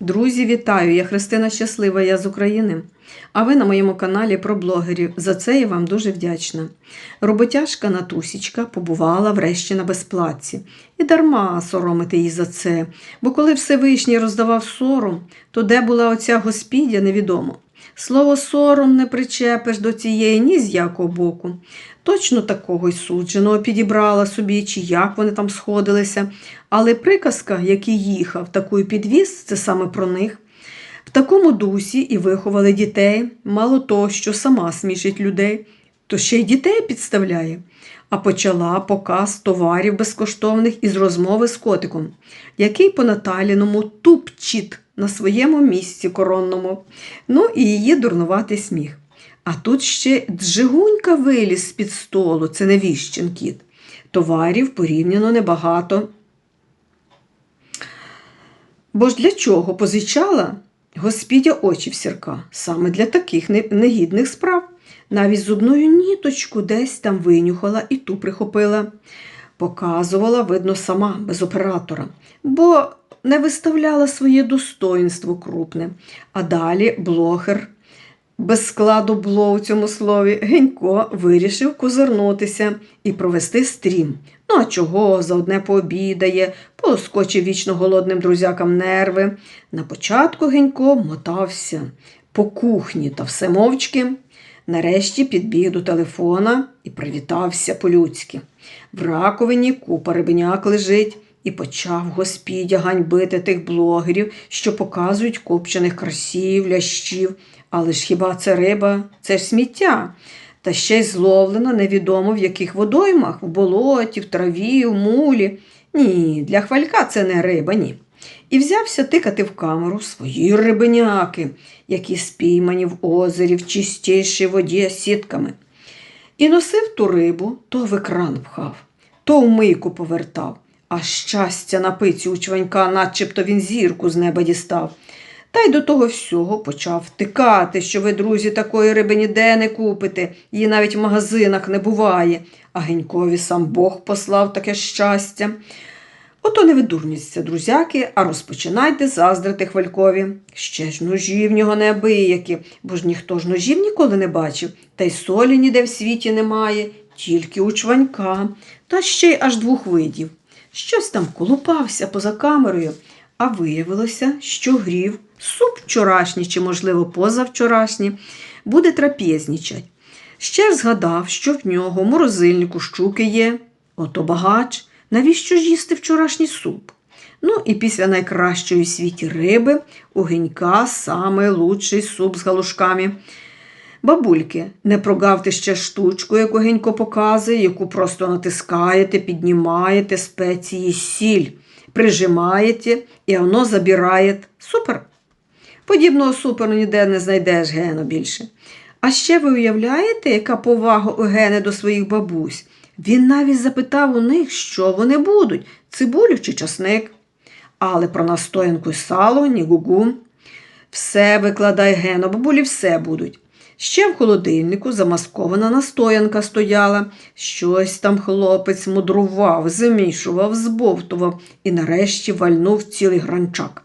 Друзі, вітаю! Я Христина Щаслива, я з України. А ви на моєму каналі про блогерів. За це я вам дуже вдячна. Роботяжка Натусічка побувала врешті на безплатці. І дарма соромити її за це. Бо коли Всевишній роздавав сором, то де була оця господя, невідомо. Слово сором не причепиш до цієї ні з якого боку. Точно такого й судженого підібрала собі, чи як вони там сходилися. Але приказка, який їхав, таку підвіз, це саме про них. В такому дусі і виховали дітей, мало того, що сама смішить людей, то ще й дітей підставляє. А почала показ товарів безкоштовних із розмови з котиком, який по Наталіному тупчіт на своєму місці коронному. Ну і її дурнуватий сміх. А тут ще джигунька виліз з-під столу, це навіщин кіт. Товарів порівняно небагато. Бо ж для чого позичала господя очі в сірка? Саме для таких негідних справ. Навіть зубною ніточку десь там винюхала і ту прихопила. Показувала, видно, сама, без оператора, бо не виставляла своє достоїнство крупне. А далі блогер без складу бло у цьому слові, Генько вирішив козирнутися і провести стрім. Ну а чого, заодне пообідає, полоскочив вічно голодним друзякам нерви. На початку Генько мотався по кухні та все мовчки. Нарешті підбіг до телефона і привітався по-людськи. В раковині купа рибеняк лежить і почав господя ганьбити тих блогерів, що показують копчених красів, лящів. Але ж хіба це риба? Це ж сміття. Та ще й зловлена невідомо в яких водоймах, в болоті, в траві, в мулі. Ні, для хвалька це не риба, ні. І взявся тикати в камеру свої рибеняки, які спіймані в озері в чистішій воді сітками. І носив ту рибу, то в екран пхав, то в мийку повертав, а щастя на пиці у чванька, начебто він зірку з неба дістав. Та й до того всього почав втикати, що ви, друзі, такої риби ніде не купите, її навіть в магазинах не буває, а Генькові сам Бог послав таке щастя. Ото не видурніться, друзяки, а розпочинайте заздрити хвалькові. Ще ж ножі в нього неабиякі, бо ж ніхто ж ножів ніколи не бачив, та й солі ніде в світі немає, тільки у чванька, та ще й аж двох видів. Щось там колупався поза камерою, а виявилося, що грів суп вчорашній чи, можливо, позавчорашній, буде трапезнічать. Ще згадав, що в нього в морозильнику щуки є, ото багач. Навіщо ж їсти вчорашній суп? Ну і після найкращої в світі риби у генька саме лучший суп з галушками. Бабульки, не прогавте ще штучку, яку генько показує, яку просто натискаєте, піднімаєте спеції сіль, прижимаєте і воно забирає. Супер! Подібного суперу ніде не знайдеш гено більше. А ще ви уявляєте, яка повага у гени до своїх бабусь? Він навіть запитав у них, що вони будуть цибулю чи часник. Але про настоянку й сало, ні гугу. Все викладай гено, бабулі все будуть. Ще в холодильнику замаскована настоянка стояла. Щось там хлопець мудрував, замішував, збовтував і нарешті вальнув цілий гранчак.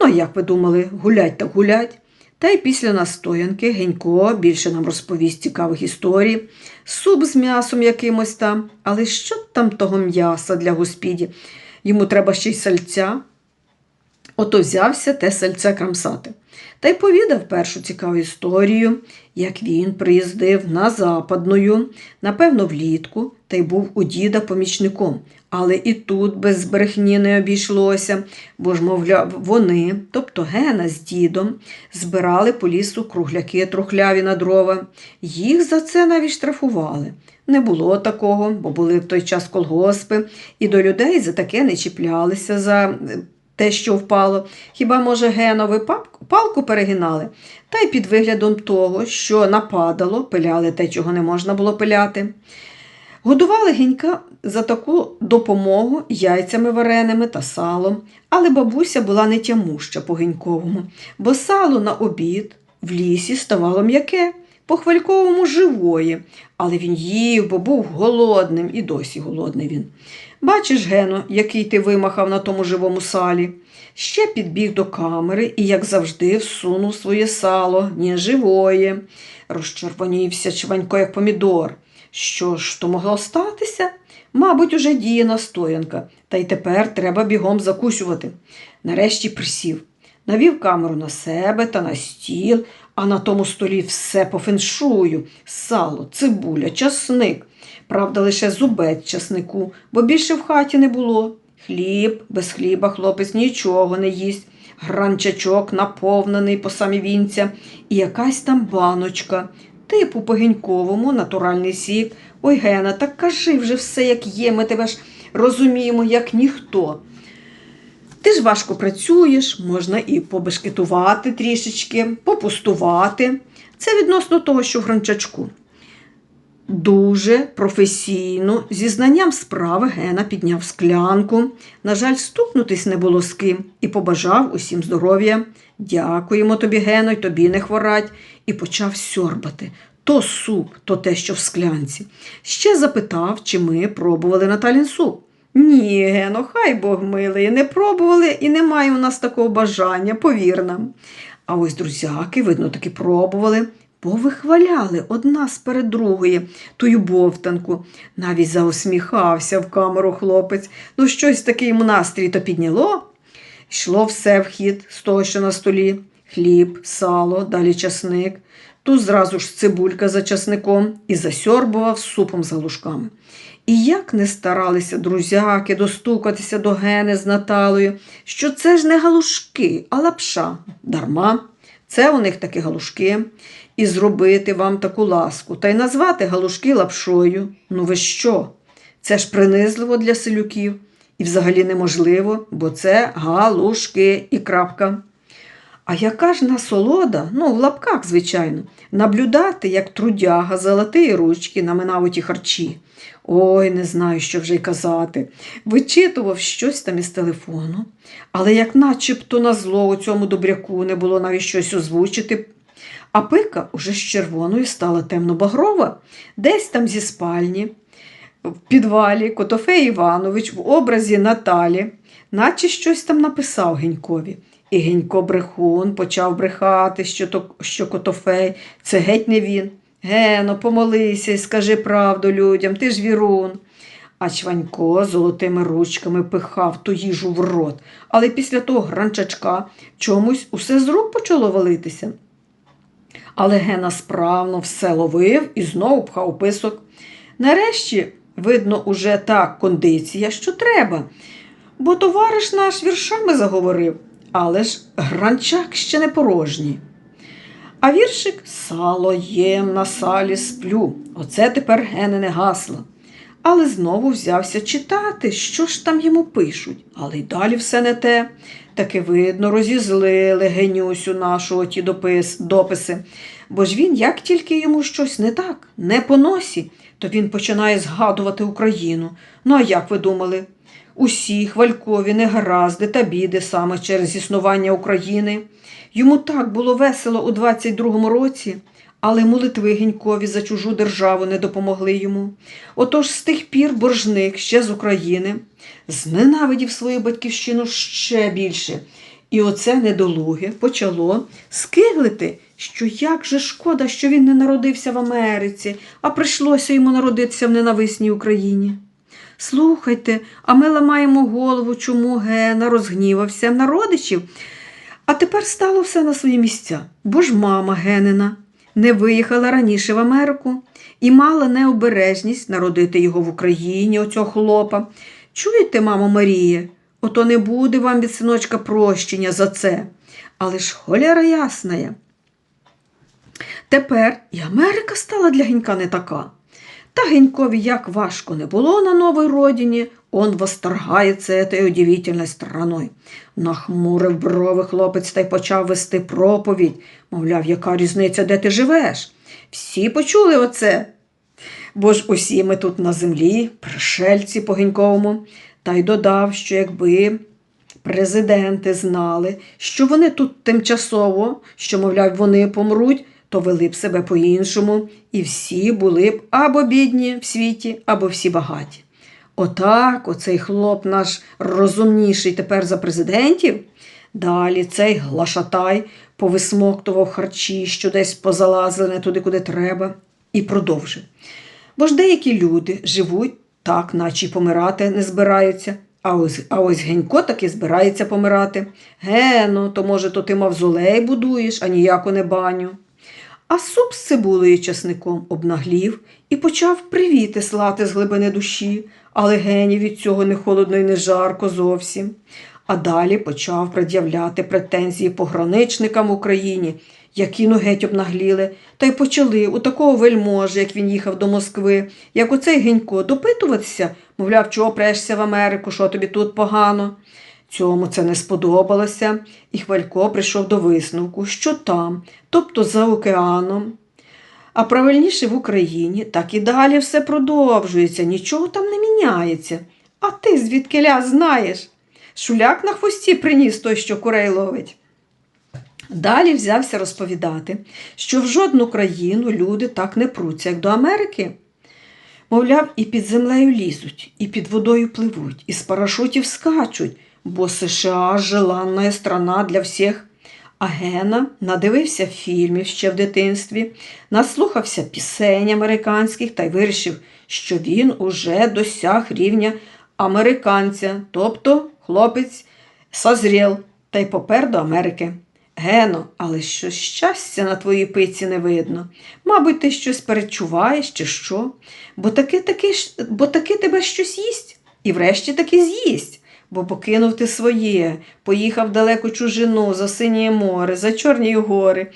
Ну, як ви думали, гулять так гулять? Та й після настоянки Генько більше нам розповість цікавих історій, суп з м'ясом якимось там. Але що там того м'яса для господі? Йому треба ще й сальця. Ото взявся те сальце крамсати. Та й повідав першу цікаву історію, як він приїздив на западною, напевно, влітку, та й був у діда помічником. Але і тут без брехні не обійшлося, бо ж, мовляв, вони, тобто Гена з дідом, збирали по лісу кругляки трухляві на дрова. Їх за це навіть штрафували. Не було такого, бо були в той час колгоспи, і до людей за таке не чіплялися за те, що впало. Хіба, може, Генови палку перегинали? Та й під виглядом того, що нападало, пиляли те, чого не можна було пиляти. Годували гінька за таку допомогу яйцями вареними та салом, але бабуся була не тямуща по гіньковому, бо сало на обід в лісі ставало м'яке, по хвальковому живої, але він їв, бо був голодним і досі голодний він. Бачиш, Гено, який ти вимахав на тому живому салі. Ще підбіг до камери і, як завжди, всунув своє сало, не живоє. Розчервонівся чванько, як помідор. Що ж то могло статися? Мабуть, уже діє настоянка, та й тепер треба бігом закусювати. Нарешті присів, навів камеру на себе та на стіл, а на тому столі все по феншую – сало, цибуля, часник. Правда, лише зубець часнику, бо більше в хаті не було. Хліб, без хліба хлопець нічого не їсть. Гранчачок наповнений по самі вінця, і якась там баночка, типу по гіньковому, натуральний сік. Ой, Гена, так кажи вже все, як є, ми тебе ж розуміємо, як ніхто. Ти ж важко працюєш, можна і побешкетувати трішечки, попустувати. Це відносно того, що в гранчачку. Дуже професійно, зі знанням справи Гена підняв склянку. На жаль, стукнутись не було з ким і побажав усім здоров'я. Дякуємо тобі, Гено, й тобі не хворать. І почав сьорбати. То суп, то те, що в склянці. Ще запитав, чи ми пробували Наталін суп. Ні, Гено, хай Бог милий, не пробували і немає у нас такого бажання, повір нам. А ось друзяки, видно, таки пробували. Повихваляли одна сперед другої тую бовтанку. Навіть заосміхався в камеру хлопець. Ну, щось таке йому настрій то підняло. Йшло все в хід з того, що на столі. Хліб, сало, далі часник. Тут зразу ж цибулька за часником і засьорбував супом з галушками. І як не старалися друзяки достукатися до Гени з Наталою, що це ж не галушки, а лапша. Дарма. Це у них такі галушки. І зробити вам таку ласку, та й назвати галушки лапшою. Ну ви що? Це ж принизливо для селюків. І взагалі неможливо, бо це галушки і крапка. А яка ж насолода, ну, в лапках, звичайно, наблюдати, як трудяга золотої ручки наминав оті харчі. Ой, не знаю, що вже й казати. Вичитував щось там із телефону, але як начебто на зло у цьому добряку не було навіть щось озвучити. А пика уже з червоною стала темно-багрова, десь там зі спальні, в підвалі Котофей Іванович в образі Наталі, наче щось там написав Генькові. І Генько брехун почав брехати, що, то, що Котофей це геть не він. Гено, помолися і скажи правду людям, ти ж вірун. А Чванько золотими ручками пихав ту їжу в рот, але після того гранчачка чомусь усе з рук почало валитися. Але Гена справно все ловив і знову пхав писок. Нарешті, видно, уже та кондиція, що треба, бо товариш наш віршами заговорив, але ж гранчак ще не порожній. А віршик сало єм на салі сплю. Оце тепер Генине гасло. Але знову взявся читати, що ж там йому пишуть. Але й далі все не те. Таки видно, розізлили генюсю оті допис, дописи. Бо ж він, як тільки йому щось не так, не по носі, то він починає згадувати Україну. Ну а як ви думали? Усі хвалькові негаразди та біди саме через існування України. Йому так було весело у 22-му році, але молитви Генькові за чужу державу не допомогли йому. Отож з тих пір боржник ще з України зненавидів свою батьківщину ще більше. І оце недолуге почало скиглити, що як же шкода, що він не народився в Америці, а прийшлося йому народитися в ненависній Україні. Слухайте, а ми ламаємо голову, чому Гена розгнівався на родичів. А тепер стало все на свої місця, бо ж мама Генина не виїхала раніше в Америку і мала необережність народити його в Україні, оцього хлопа. Чуєте, мамо Марія, ото не буде вам від синочка прощення за це. Але ж холяра ясная. Тепер і Америка стала для Генька не така. Та Генькові як важко не було на новій родині, он восторгається этой удивительной страной. Нахмурив брови хлопець та й почав вести проповідь. Мовляв, яка різниця, де ти живеш? Всі почули оце. Бо ж усі ми тут на землі, пришельці по Геньковому, та й додав, що якби президенти знали, що вони тут тимчасово, що, мовляв, вони помруть, то вели б себе по-іншому, і всі були б або бідні в світі, або всі багаті. Отак, оцей хлоп наш розумніший тепер за президентів. Далі цей глашатай повисмоктував харчі, що десь позалазили не туди, куди треба, і продовжив. Бо ж деякі люди живуть так, наче й помирати не збираються. А ось, а ось Генько таки збирається помирати. Гено, то може, то ти мавзолей будуєш, а ніяку не баню. А суп з цибулею часником обнаглів і почав привіти слати з глибини душі, але гені від цього не холодно і не жарко зовсім. А далі почав пред'являти претензії пограничникам Україні, які ну геть обнагліли, та й почали у такого вельможі, як він їхав до Москви, як оцей Генько, допитуватися, мовляв, чого прешся в Америку, що тобі тут погано. Цьому це не сподобалося, і Хвалько прийшов до висновку, що там, тобто за океаном, а правильніше в Україні, так і далі все продовжується, нічого там не міняється. А ти звідкиля знаєш? Шуляк на хвості приніс той, що курей ловить. Далі взявся розповідати, що в жодну країну люди так не пруться, як до Америки. Мовляв, і під землею лізуть, і під водою пливуть, і з парашутів скачуть, бо США желанна страна для всіх. А Гена надивився фільмів ще в дитинстві, наслухався пісень американських та й вирішив, що він уже досяг рівня американця, тобто хлопець созрів та й попер до Америки. Гено, але що щастя на твоїй пиці не видно. Мабуть, ти щось перечуваєш чи що, бо таки, таки, бо таки тебе щось їсть, і врешті таки з'їсть. Бо покинув ти своє, поїхав далеку чужину за синє море, за Чорні гори.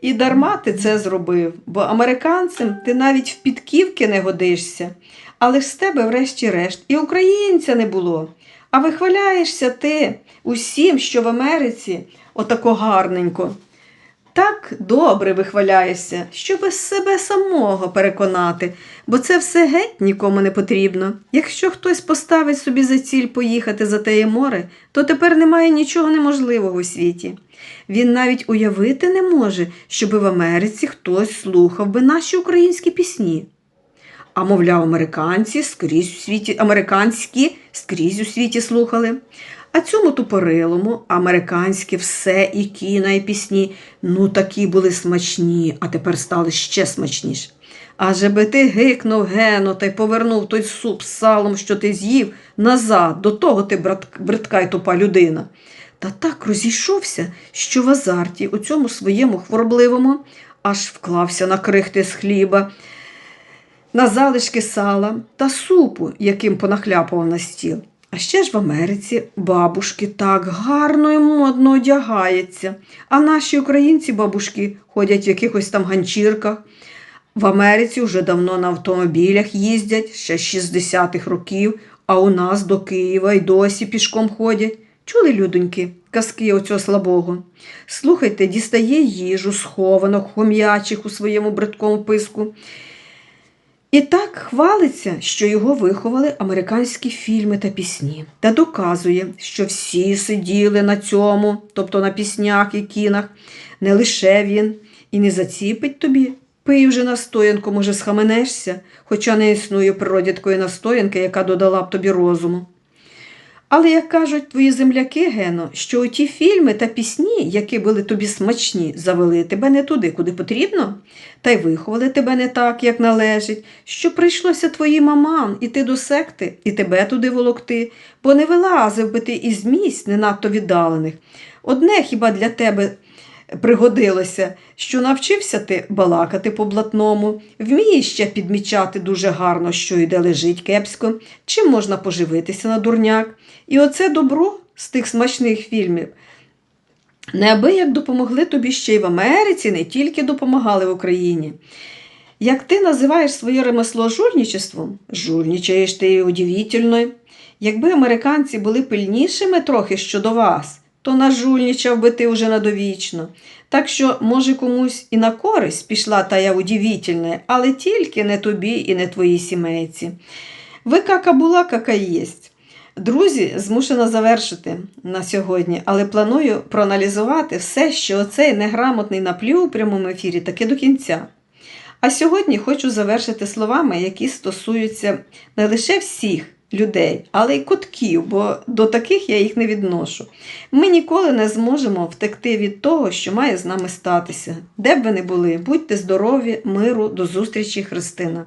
І дарма ти це зробив, бо американцям ти навіть в підківки не годишся. Але ж з тебе, врешті-решт, і українця не було. А вихваляєшся ти усім, що в Америці отако гарненько. Так добре вихваляєшся, що без себе самого переконати, бо це все геть нікому не потрібно. Якщо хтось поставить собі за ціль поїхати за теє море, то тепер немає нічого неможливого у світі. Він навіть уявити не може, щоби в Америці хтось слухав би наші українські пісні. А мовляв, американці скрізь у світі, американські скрізь у світі слухали. А цьому тупорилому американське все і кіна, і пісні, ну такі були смачні, а тепер стали ще смачніші. Аже би ти гикнув гено та й повернув той суп з салом, що ти з'їв, назад, до того ти, бридка й тупа людина. Та так розійшовся, що в азарті у цьому своєму хворобливому аж вклався на крихти з хліба, на залишки сала та супу, яким понахляпував на стіл. А ще ж в Америці бабушки так гарно і модно одягаються, а наші українці бабушки ходять в якихось там ганчірках. В Америці вже давно на автомобілях їздять ще з 60-х років, а у нас до Києва й досі пішком ходять. Чули, людоньки, казки оцього слабого? Слухайте, дістає їжу, схованок, хом'ячих у своєму бридкому писку. І так хвалиться, що його виховали американські фільми та пісні, та доказує, що всі сиділи на цьому, тобто на піснях і кінах, не лише він, і не заціпить тобі. Пий вже настоянку, може, схаменешся, хоча не існує природі такої настоянки, яка додала б тобі розуму. Але, як кажуть твої земляки, Гено, що оті фільми та пісні, які були тобі смачні, завели тебе не туди, куди потрібно, та й виховали тебе не так, як належить, що прийшлося твоїм мамам іти до секти і тебе туди волокти, бо не вилазив би ти із місць не надто віддалених. Одне хіба для тебе пригодилося, що навчився ти балакати по блатному, вмієш ще підмічати дуже гарно, що і де лежить кепсько, чим можна поживитися на дурняк. І оце добро з тих смачних фільмів. Неабияк допомогли тобі ще й в Америці, не тільки допомагали в Україні. Як ти називаєш своє ремесло жульничеством, жульничаєш ти удивительно. Якби американці були пильнішими трохи щодо вас, то нажульничав би ти уже надовічно. Так що, може, комусь і на користь пішла тая удивительна, але тільки не тобі і не твоїй сімейці. Ви кака була, кака єсть. Друзі, змушена завершити на сьогодні, але планую проаналізувати все, що оцей неграмотний наплів у прямому ефірі таки до кінця. А сьогодні хочу завершити словами, які стосуються не лише всіх, людей, але й котків, бо до таких я їх не відношу. Ми ніколи не зможемо втекти від того, що має з нами статися. Де б ви не були, будьте здорові, миру, до зустрічі, Христина.